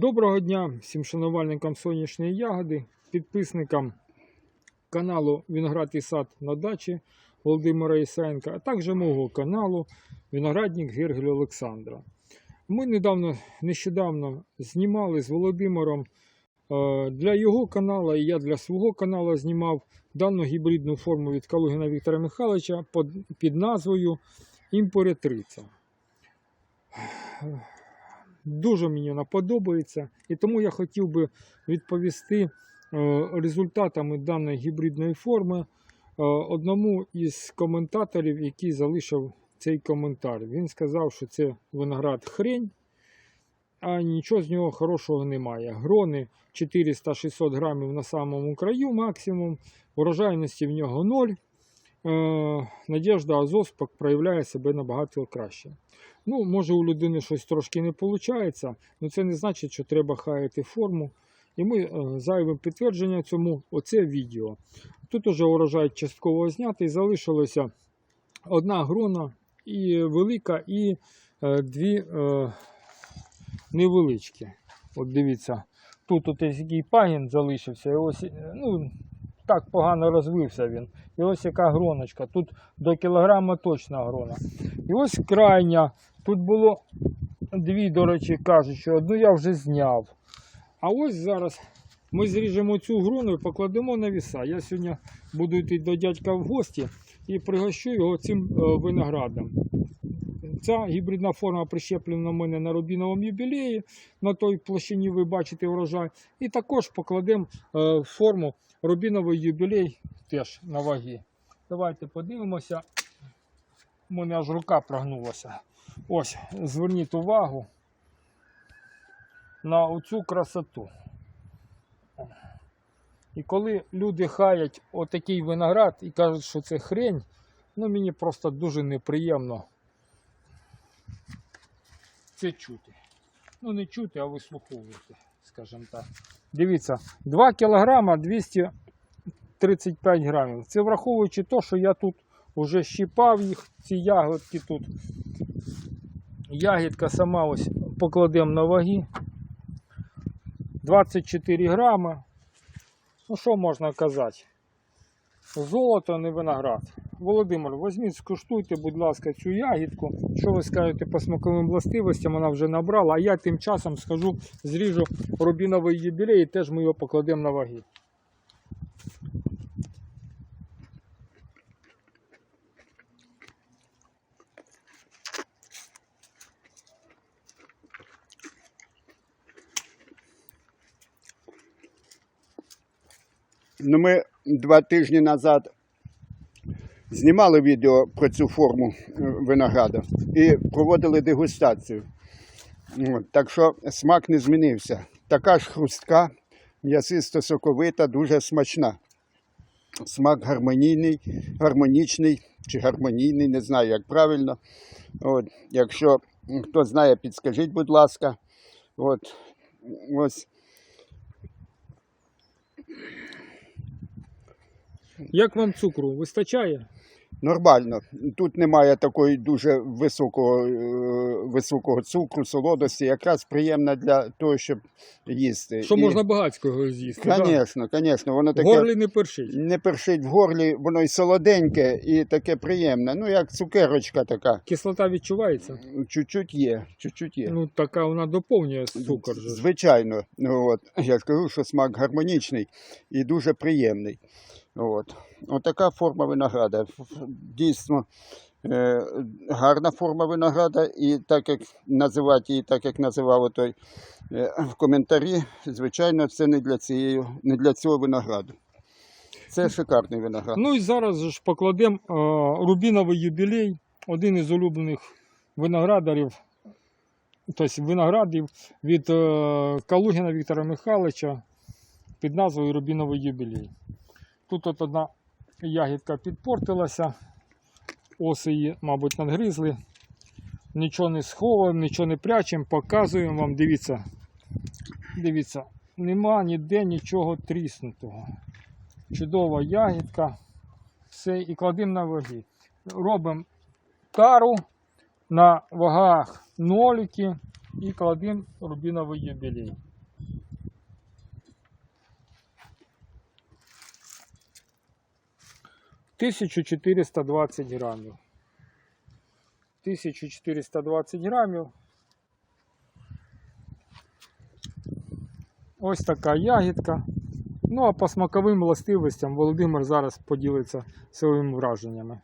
Доброго дня всім шанувальникам сонячної ягоди, підписникам каналу Виноград і сад на дачі Володимира Ісаєнка, а також мого каналу Виноградник Гергель Олександра. Ми недавно, нещодавно знімали з Володимиром е, для його каналу, і я для свого каналу знімав дану гібридну форму від Калугіна Віктора Михайловича під назвою Імператриця. Дуже мені вона подобається, і тому я хотів би відповісти е, результатами даної гібридної форми е, одному із коментаторів, який залишив цей коментар. Він сказав, що це виноград хрень, а нічого з нього хорошого немає. Грони 400-600 грамів на самому краю максимум, урожайності в нього 0. Е, Надіжда Азоспак проявляє себе набагато краще. Ну, може у людини щось трошки не виходить, але це не значить, що треба хаяти форму. І ми е, зайвим підтвердження цьому оце відео. Тут уже урожай частково знятий, залишилося одна грона і велика, і е, дві невеличкі. От дивіться, тут от який пагін залишився, ось, ну, так погано розвився він. І ось яка гроночка. Тут до кілограма точна грона. І ось крайня. Тут було дві, до речі, що одну я вже зняв. А ось зараз ми зріжемо цю грону і покладемо на віса. Я сьогодні буду йти до дядька в гості і пригощу його цим е, виноградом. Ця гібридна форма прищеплена в мене на рубіновому юбілеї. На той площині ви бачите врожай. І також покладемо е, форму рубіновий юбілей теж на ваги. Давайте подивимося. У мене аж рука прогнулася. Ось, зверніть увагу на оцю красоту. І коли люди хаять отакий виноград і кажуть, що це хрень, ну мені просто дуже неприємно це чути. Ну не чути, а вислуховувати, скажімо так. Дивіться, 2 кг 235 грамів. Це враховуючи те, що я тут вже щипав їх, ці ягодки тут. Ягідка сама ось покладемо на ваги. 24 грама. Ну що можна казати? Золото, не виноград. Володимир, візьміть, скуштуйте, будь ласка, цю ягідку. Що ви скажете по смаковим властивостям, вона вже набрала, а я тим часом скажу, зріжу рубіновий юбілей і теж ми його покладемо на ваги. Ну, ми два тижні назад знімали відео про цю форму е, винограду і проводили дегустацію. Так що смак не змінився. Така ж хрустка, м'ясисто соковита, дуже смачна. Смак гармонійний, гармонічний чи гармонійний, не знаю, як правильно. От, якщо хто знає, підскажіть, будь ласка. От, ось Як вам цукру? Вистачає? Нормально. Тут немає такої дуже високого, е, високого цукру, солодості, якраз приємна для того, щоб їсти. Що І, можна багатського з'їсти? Звісно, звісно, воно В горлі не першить. не першить в горлі, воно і солоденьке, і таке приємне. Ну, як цукерочка така. Кислота відчувається? Чуть-чуть є, чуть-чуть є. Ну, така вона доповнює цукор. Звичайно, Ну, от. я ж кажу, що смак гармонічний і дуже приємний. От. От така форма винограда. Дійсно е, гарна форма винограда, і так як називати її, так як називав той е, в коментарі, звичайно, це не для, цієї, не для цього винограду. Це шикарний виноград. Ну і зараз ж покладемо е, рубіновий юбілей, один із улюблених виноградарів, тобто виноградів від е, Калугіна Віктора Михайловича під назвою Рубіновий юбілей. Тут от одна ягідка підпортилася, оси її, мабуть, надгризли. Нічого не сховуємо, нічого не прячемо, показуємо вам. Дивіться, дивіться, нема ніде нічого тріснутого. Чудова ягідка. Все, і кладемо на ваги. Робимо тару на вагах ноліки. і кладемо рубіновий юбілей. Тисячу 420 грамів. 1420 грамів. Ось така ягідка. Ну а по смаковим властивостям Володимир зараз поділиться своїми враженнями.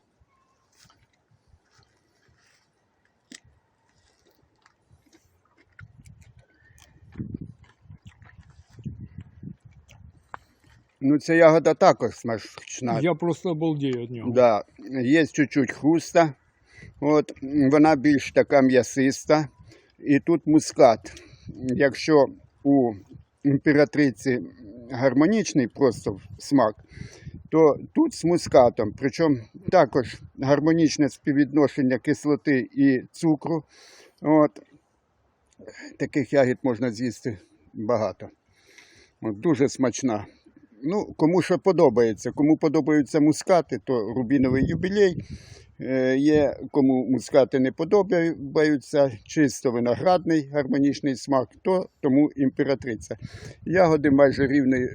Ну, ця ягода також смачна. Я просто обалдею від нього. Да, є чуть-чуть хруста. От, вона більш така м'ясиста. І тут мускат. Якщо у імператриці гармонічний просто смак, то тут з мускатом. Причому також гармонічне співвідношення кислоти і цукру. От. Таких ягід можна з'їсти багато. От, дуже смачна. Ну, кому що подобається. Кому подобаються мускати, то рубіновий юбілей. Е, Є кому мускати не подобаються, чисто виноградний гармонічний смак, то тому імператриця. Ягоди майже рівні м,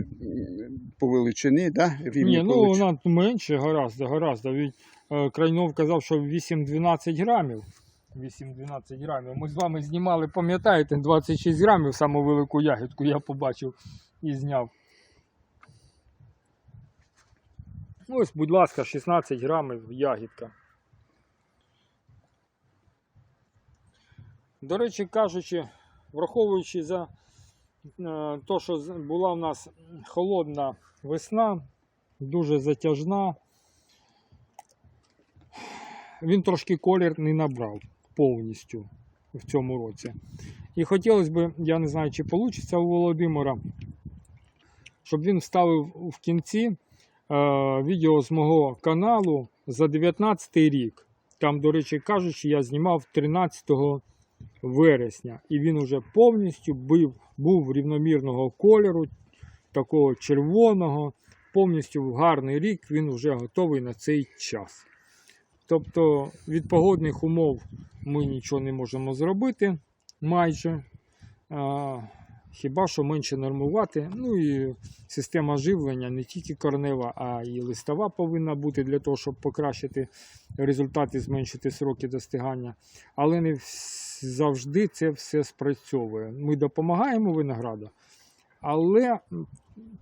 по величині, да? рівні Ні, ну вона менше гораздо, гораздо. Від е, Крайнов казав, що 8-12 грамів. 8-12 грамів. Ми з вами знімали, пам'ятаєте, 26 грамів саму велику ягідку я побачив і зняв. Ось, будь ласка, 16 грамів ягідка. До речі, кажучи, враховуючи за е, то, що була в нас холодна весна, дуже затяжна, він трошки колір не набрав повністю в цьому році. І хотілося б, я не знаю, чи вийде у Володимира, щоб він вставив в кінці відео з мого каналу за 19 рік. Там, до речі, кажучи, я знімав 13 вересня. І він уже повністю був, був рівномірного кольору, такого червоного, повністю в гарний рік він вже готовий на цей час. Тобто від погодних умов ми нічого не можемо зробити майже. Хіба що менше нормувати. Ну і система живлення не тільки корнева, а і листова повинна бути для того, щоб покращити результати, зменшити сроки достигання. Але не завжди це все спрацьовує. Ми допомагаємо винограду, але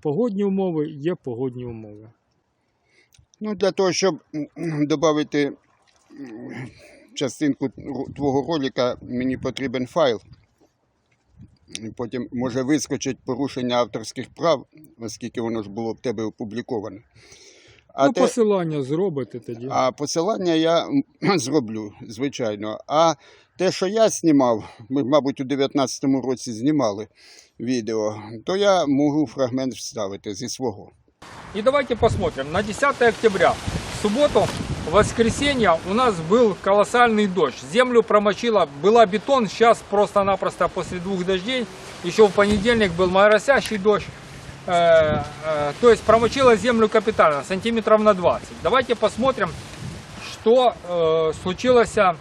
погодні умови є погодні умови. Ну, для того, щоб додати частинку твого ролика, мені потрібен файл. І Потім може вискочить порушення авторських прав, оскільки воно ж було в тебе опубліковане. А, ну, те, посилання зробите тоді. а посилання я зроблю, звичайно. А те, що я знімав, ми, мабуть, у 2019 році знімали відео, то я можу фрагмент вставити зі свого. И давайте посмотрим. На 10 октября, в субботу, в воскресенье у нас был колоссальный дождь. Землю промочила, была бетон, сейчас просто-напросто после двух дождей. Еще в понедельник был моросящий дождь. Э, э, то есть промочила землю капитально, сантиметров на 20. Давайте посмотрим, что э, случилось э,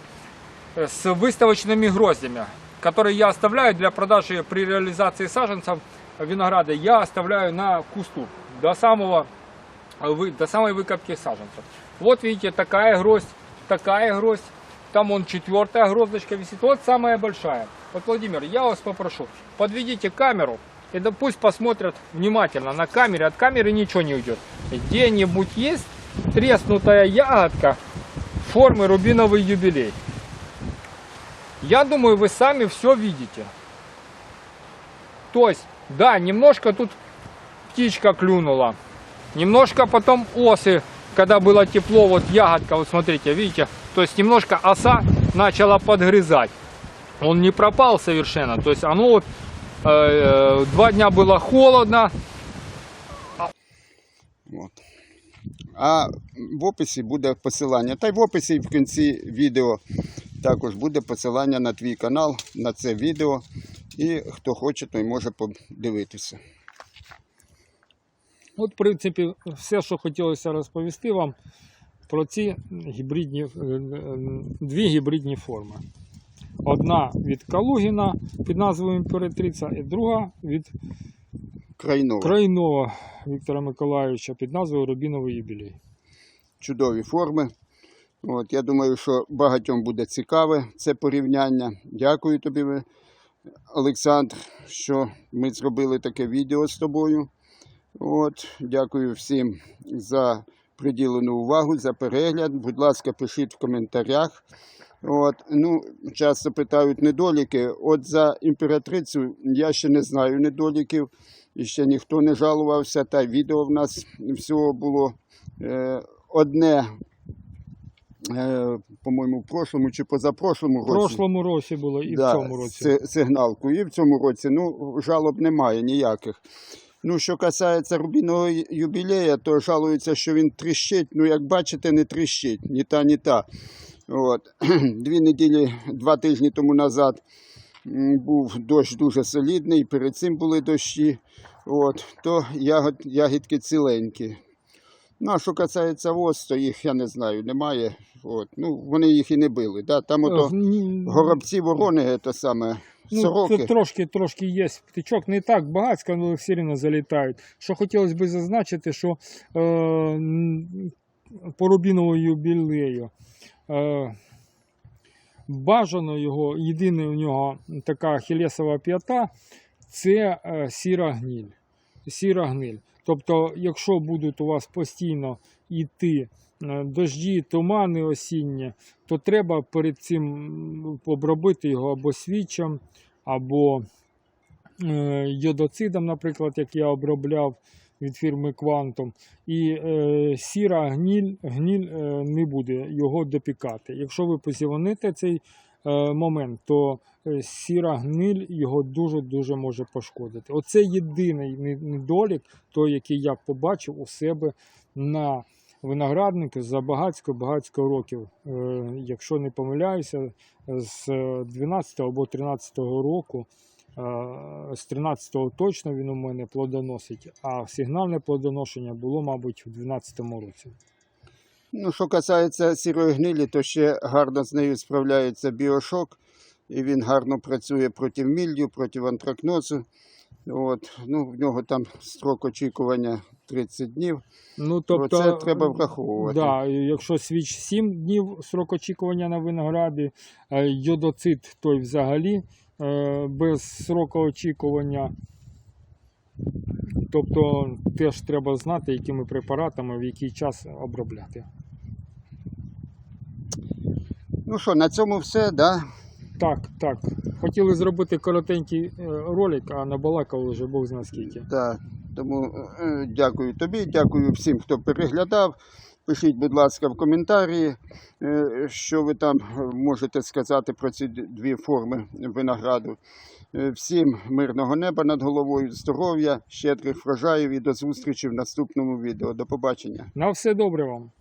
с выставочными гроздями, которые я оставляю для продажи при реализации саженцев винограда. Я оставляю на кусту до, самого, э, вы- до самой выкопки саженцев. Вот видите, такая гроздь, такая гроздь. Там он четвертая гроздочка висит. Вот самая большая. Вот, Владимир, я вас попрошу, подведите камеру и да пусть посмотрят внимательно на камере. От камеры ничего не уйдет. Где-нибудь есть треснутая ягодка формы рубиновый юбилей. Я думаю, вы сами все видите. То есть, да, немножко тут птичка клюнула. Немножко потом осы, когда было тепло, вот ягодка, вот смотрите, видите, то есть немножко оса начала подгрызать. Он не пропал совершенно, то есть оно вот э, э, два дня было холодно, От. А в описі буде посилання. Та й в описі і в кінці відео також буде посилання на твій канал, на це відео. І хто хоче, той може подивитися. От, в принципі, все, що хотілося розповісти вам про ці гібридні, е, е, дві гібридні форми. Одна від Калугіна під назвою Імператриця, і друга від Крайнова. Крайнова Віктора Миколайовича під назвою Рубіновий юбілей. чудові форми. От, я думаю, що багатьом буде цікаве це порівняння. Дякую тобі, Олександр, що ми зробили таке відео з тобою. От, дякую всім за приділену увагу, за перегляд. Будь ласка, пишіть в коментарях. От, ну, часто питають недоліки. От за імператрицю я ще не знаю недоліків, і ще ніхто не жалувався. Та відео в нас всього було е, одне, е, по-моєму, в прошлому чи позапрошлому В році. прошлому році було і Да, в цьому році. сигналку. І в цьому році ну, жалоб немає ніяких. Ну, що касається рубінового юбілея, то жалуються, що він тріщить. Ну, як бачите, не тріщить, ні та, ні та. От. Дві неділі, два тижні тому назад був дощ дуже солідний, перед цим були дощі. От. То ягод, ягідки ціленькі. Ну, а що касається воз, то їх я не знаю, немає. От. Ну, вони їх і не били. Да? Там ото Е, горобці, ворони, це саме Ну, сороки. тут трошки, трошки є птичок, не так багатько, але все рівно залітають. Що хотілося б зазначити, що е, м, по Рубінову юбілею е, бажано його, єдине у нього така ахілесова п'ята це е, сіра гніль. Сіра гниль. Тобто, якщо будуть у вас постійно йти дожді, тумани осінні, то треба перед цим обробити його або свічем, або е, йодоцидом, наприклад, як я обробляв від фірми Quantum. І е, сіра гніль, гніль е, не буде його допікати. Якщо ви посівоните цей е, момент, то е, сіра гниль його дуже-дуже може пошкодити. Оце єдиний недолік, той, який я побачив у себе на винограднику за багатько-багатько років. Е, якщо не помиляюся, з 12 або 13 року. е, З 13-го точно він у мене плодоносить, а сигнальне плодоношення було, мабуть, у 12-му році. Ну, що касається сірої гнилі, то ще гарно з нею справляється біошок, і він гарно працює проти міллю, проти антракнозу. От. Ну, в нього там строк очікування 30 днів. Ну, тобто, Оце треба враховувати. Да, якщо свіч 7 днів срок очікування на винограді, е, йодоцит той взагалі е, без сроку очікування. Тобто теж треба знати, якими препаратами в який час обробляти. Ну що, на цьому все, да? Так, так. Хотіли зробити коротенький е, ролик, а набалакали вже Бог зна скільки. Да. Тому е, дякую тобі, дякую всім, хто переглядав. Пишіть, будь ласка, в коментарі, е, що ви там можете сказати про ці дві форми винограду. Е, Всім мирного неба над головою, здоров'я, щедрих врожаїв і до зустрічі в наступному відео. До побачення. На все добре вам.